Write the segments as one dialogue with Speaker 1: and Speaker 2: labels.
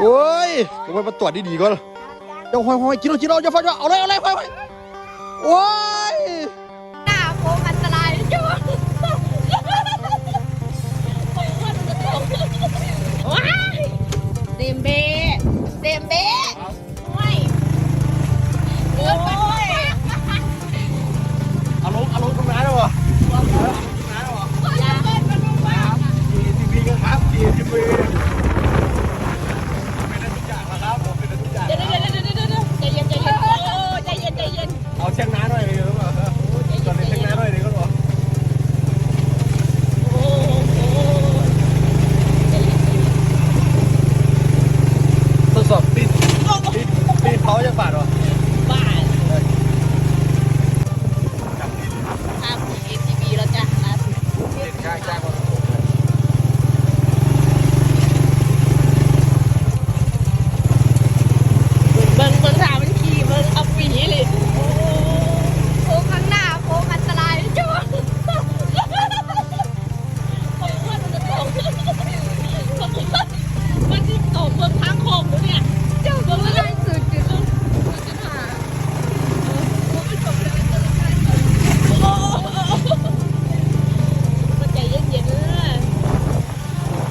Speaker 1: โอ้ยลงไปมาตรวจดีๆก่อนเดี๋ยวห้อยๆกินเอากินเอาเะว
Speaker 2: ฟัน
Speaker 1: เอาเลยเอาเล
Speaker 2: ยห้อยๆโอ้ย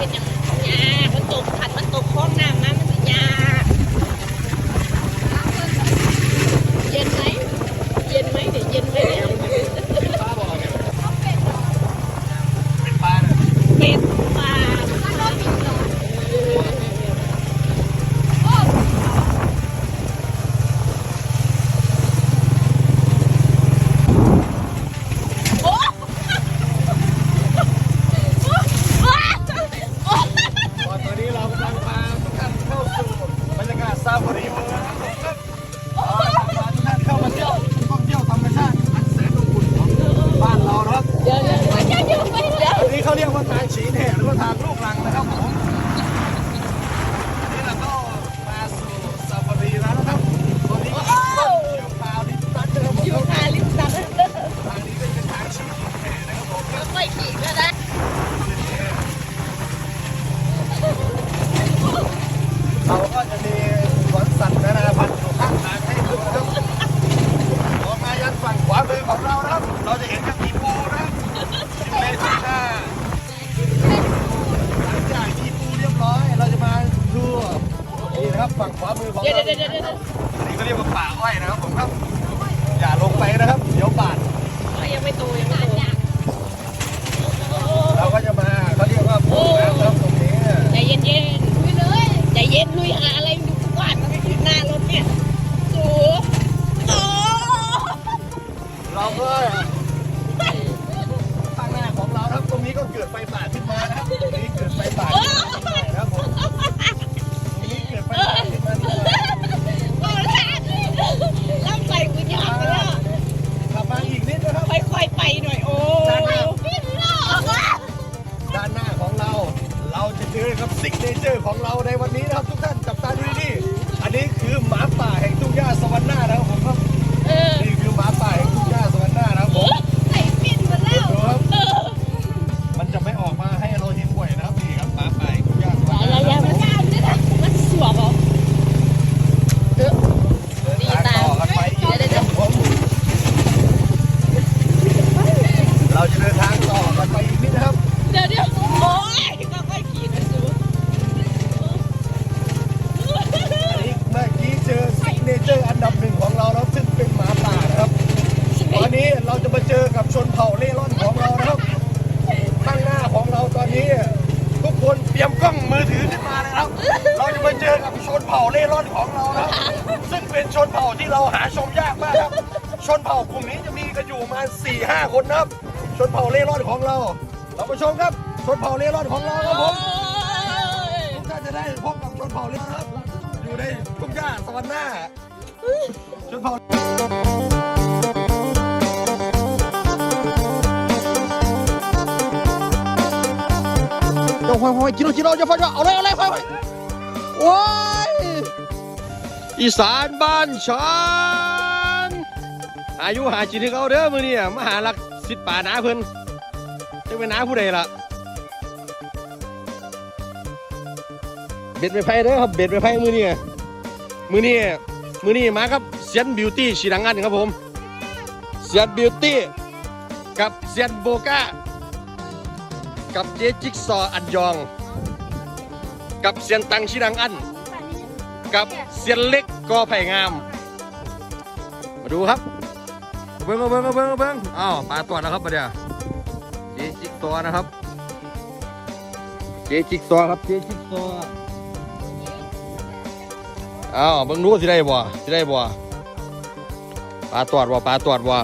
Speaker 2: ป็นอย่างนี้มันตก
Speaker 1: ขั
Speaker 2: ด
Speaker 1: มันตกค
Speaker 2: ล้
Speaker 1: องน้ำ what are you? ฝั่งขวามือของเราเดี๋
Speaker 2: ยว
Speaker 1: เดี๋
Speaker 2: เอั
Speaker 1: นนี้ก็เรียกว่าป่าอ้อยนะครับผมครับ อย่าลงไปนะครับ เดี๋ยวบาด
Speaker 2: ยังไม่โตยังไม่โต
Speaker 1: เราจะเดิ
Speaker 2: น
Speaker 1: ทางต่อกันไปอีกนิดนะครับ
Speaker 2: เดี๋ยวเดี๋ยวโอ้ยก็ค่อยขี่นะสู้
Speaker 1: นี่เมื่อกี้เจอซิกเนเจอร์อันดับหนึ่งของเราแล้วซึ่งเป็นหมาป่านะครับ ตอนนี้เราจะมาเจอกับชนเผ่าเล่ร่อนของเราครับ ข้างหน้าของเราตอนนี้ ทุกคนเตรียมกล้องมือถือขึ้นมาเลยครับ เราจะมาเจอกับชนเผ่าเล่ร่อนของเราครับ ซึ่งเป็นชนเผ่าที่เราหาชมยากมากครับ ชนเผ่ากลุ่มนี้จะมีกันอยู่มา4-5คนครับ นเผ่าเล่ร่อนของเราเรามาชมครับชนเผ่าเล่ร่อนของเราครับผมทุกท่านจะได้พบกับชนเผ่าเล่ร่อนครับ อยู่ในทุ่งหญ้าสวรรค์หน้าชนเผ่าเดี๋ยวห้ยห้อยจิโร่จิโร่จะฟันว่าเอาเลยเอาเลยห้อยห้อยว้ายอีสานบ้านฉันอายุหาจิตเขาเด้อมือเนี่ยมาหาหลัก สิทป่านาเพื่อนจะเป็นนาผู้ใดล่ะ เบ็ดไปไพ่เด้อครับ เบ็ดไปไพ่มือนี่มือนี่มือนี่มาครับเซียนบิวตี้ชีดังงานครับผมเซียนบิวตี้กับเซียนโบก้ากับเจจิกซออันยอง กับเซียนตังชิดังอัน กับเซียนเล็กกอไผ่งาม มาดูครับ เบิ้งเอาเบิ้งเอาเบิ้งเอาเบิ้งอ้าวปลาตัวนะครับมาเดี๋ยวเจจิกตัวนะครับ เจจิกตัวครับเจจิกตัวอ้าวเบิ้งรู้สิได้บ่สิได้บ่ปลาตอดบ่ปลาตอดบ่